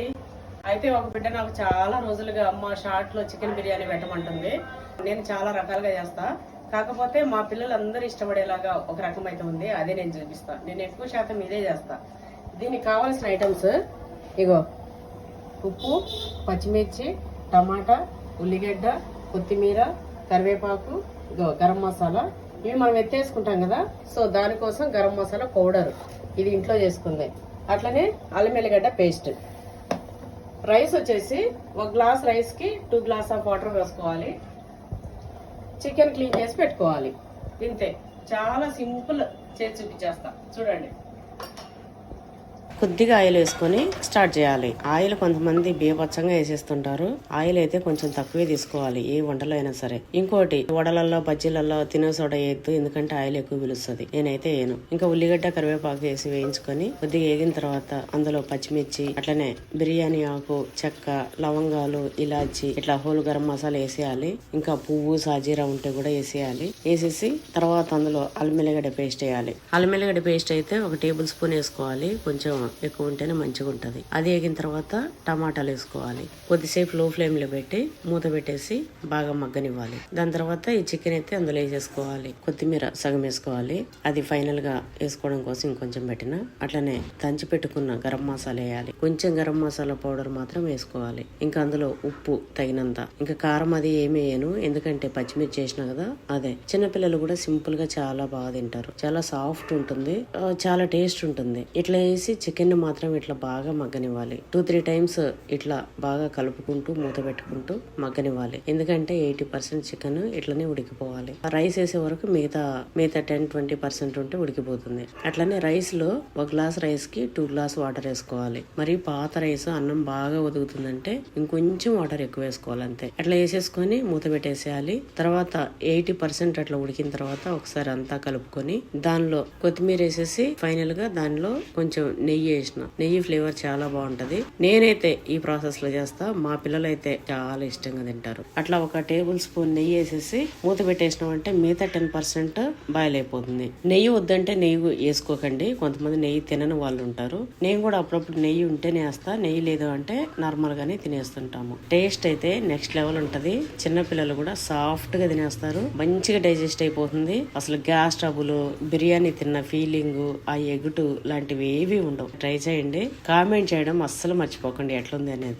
అండి. అయితే ఒక బిడ్డ నాకు చాలా రోజులుగా అమ్మ షార్ట్లో చికెన్ బిర్యానీ పెట్టమంటుంది. నేను చాలా రకాలుగా చేస్తా. కాకపోతే మా పిల్లలందరూ ఇష్టపడేలాగా ఒక రకం అయితే ఉంది. అదే నేను చూపిస్తాను నేను ఎక్కువ శాతం ఇదే చేస్తా. దీనికి కావాల్సిన ఐటమ్స్ ఇగో ఉప్పు పచ్చిమిర్చి టమాటా ఉల్లిగడ్డ కొత్తిమీర కరివేపాకు ఇగో గరం మసాలా. ఇవి మనం ఎత్తేసుకుంటాం కదా. సో దానికోసం గరం మసాలా పౌడర్ ఇది ఇంట్లో చేసుకుంది. అట్లనే అల్లం ఎల్లిగడ్డ పేస్ట్. రైస్ వచ్చేసి ఒక గ్లాస్ రైస్కి టూ గ్లాస్ ఆఫ్ వాటర్ వేసుకోవాలి. చికెన్ క్లీన్ చేసి పెట్టుకోవాలి. ఇంతే. చాలా సింపుల్ చేసి చూపించేస్తా చూడండి. కొద్దిగా ఆయిల్ వేసుకొని స్టార్ట్ చేయాలి. ఆయిల్ కొంతమంది బీభత్సంగా వేసేస్తుంటారు. ఆయిల్ అయితే కొంచెం తక్కువే తీసుకోవాలి ఏ వంటలో అయినా సరే. ఇంకోటి వడలల్లో బజ్జీలలో తినే సోడా వేయద్దు ఎందుకంటే ఆయిల్ ఎక్కువ పిలుస్తుంది నేనైతే వేయను. ఇంకా ఉల్లిగడ్డ కరివేపాకు వేసి వేయించుకొని కొద్దిగా వేగిన తర్వాత అందులో పచ్చిమిర్చి అట్లనే బిర్యానీ ఆకు చెక్క లవంగాలు ఇలాచి ఇట్లా హోల్ గరం మసాలా వేసేయాలి. ఇంకా పువ్వు సాజీరా ఉంటే కూడా వేసేయాలి. వేసేసి తర్వాత అందులో అల్లం వెల్లిగడ్డ పేస్ట్ వేయాలి. అల్లం పేస్ట్ అయితే ఒక టేబుల్ స్పూన్ వేసుకోవాలి. కొంచెం ఎక్కువ ఉంటేనే మంచిగా ఉంటుంది. అది వేగిన తర్వాత టమాటాలు వేసుకోవాలి. కొద్దిసేపు లో ఫ్లేమ్లో పెట్టి మూత పెట్టేసి బాగా మగ్గనివ్వాలి. దాని తర్వాత ఈ చికెన్ అయితే అందులో వేసేసుకోవాలి. కొత్తిమీర సగం వేసుకోవాలి. అది ఫైనల్గా వేసుకోవడం కోసం ఇంకొంచెం పెట్టిన అట్లనే దంచి పెట్టుకున్న గరం మసాలా వేయాలి. కొంచెం గరం మసాలా పౌడర్ మాత్రం వేసుకోవాలి. ఇంకా అందులో ఉప్పు తగినంత. ఇంకా కారం అది ఏమి వేయను. ఎందుకంటే పచ్చిమిర్చి చేసిన కదా అదే. చిన్నపిల్లలు కూడా సింపుల్గా చాలా బాగా తింటారు. చాలా సాఫ్ట్ ఉంటుంది. చాలా టేస్ట్ ఉంటుంది. ఇట్లా వేసి చికెన్ చికెన్ మాత్రం ఇట్లా బాగా మగ్గనివ్వాలి. టూ త్రీ టైమ్స్ ఇట్లా బాగా కలుపుకుంటూ మూత పెట్టుకుంటూ మగ్గనివ్వాలి. ఎందుకంటే ఎయిటీ పర్సెంట్ చికెన్ ఇట్లనే ఉడికిపోవాలి. ఆ రైస్ వేసే వరకు మిగతా మిగతా టెన్ ట్వంటీ పర్సెంట్ ఉంటే ఉడికిపోతుంది. అట్లనే రైస్లో ఒక గ్లాస్ రైస్కి టూ గ్లాస్ వాటర్ వేసుకోవాలి. మరి పాత రైస్ అన్నం బాగా ఉదుగుతుందంటే ఇంకొంచెం వాటర్ ఎక్కువ వేసుకోవాలి అంతే. అట్లా వేసేసుకొని మూత పెట్టేసేయాలి. తర్వాత ఎయిటీ పర్సెంట్ అట్లా ఉడికిన తర్వాత ఒకసారి అంతా కలుపుకొని దానిలో కొత్తిమీర వేసేసి ఫైనల్గా దానిలో కొంచెం నెయ్యి వేసిన నెయ్యి ఫ్లేవర్ చాలా బాగుంటది. నేనైతే ఈ ప్రాసెస్లో చేస్తా. మా పిల్లలు అయితే చాలా ఇష్టంగా తింటారు. అట్లా ఒక టేబుల్ స్పూన్ నెయ్యి వేసేసి మూత పెట్టేసినాం అంటే మిగతా టెన్ పర్సెంట్ బాయిల్ అయిపోతుంది. నెయ్యి వద్దంటే నెయ్యి వేసుకోకండి. కొంతమంది నెయ్యి తినని వాళ్ళు ఉంటారు. నేను కూడా అప్పుడప్పుడు నెయ్యి ఉంటేనే వేస్తా. నెయ్యి లేదు అంటే నార్మల్ గానే తినేస్తుంటాము. టేస్ట్ అయితే నెక్స్ట్ లెవెల్ ఉంటది. చిన్న పిల్లలు కూడా సాఫ్ట్గా తినేస్తారు. మంచిగా డైజెస్ట్ అయిపోతుంది. అసలు గ్యాస్ ట్రబుల్ బిర్యానీ తిన్న ఫీలింగ్ ఆ ఎగుటు లాంటివి ఏవి ఉండవు. ట్రై చేయండి. కామెంట్ చేయడం అస్సలు మర్చిపోకండి. ఎట్లుంది అనేది.